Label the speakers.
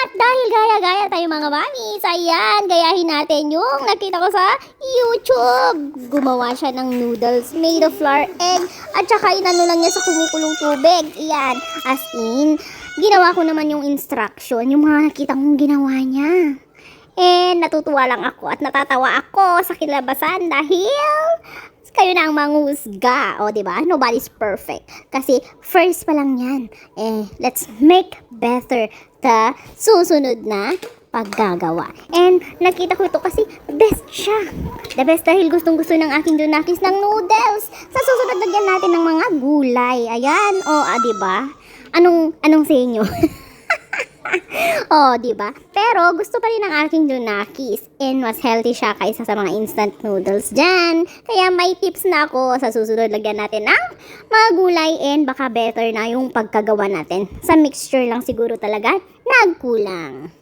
Speaker 1: At dahil gaya-gaya tayo mga mamis, ayan, gayahin natin yung nakita ko sa YouTube. Gumawa siya ng noodles made of flour, egg, at saka inano lang niya sa kumukulong tubig. Ayan, as in, ginawa ko naman yung instruction, yung mga nakita kong ginawa niya. And natutuwa lang ako at natatawa ako sa kilabasan dahil kayo na ang manghusga. O, di ba? Nobody's perfect. Kasi first pa lang yan. Eh, let's make better the susunod na paggagawa. And nakita ko ito kasi best siya. The best dahil gustong gusto ng aking dunakis ng noodles. Sa susunod lagyan natin ng mga gulay. Ayan. O, ah, di ba? Anong, anong sa inyo? oh, di ba? Pero gusto pa rin ng aking Dunakis and mas healthy siya kaysa sa mga instant noodles dyan. Kaya may tips na ako sa susunod lagyan natin ng mga gulay and baka better na yung pagkagawa natin. Sa mixture lang siguro talaga nagkulang.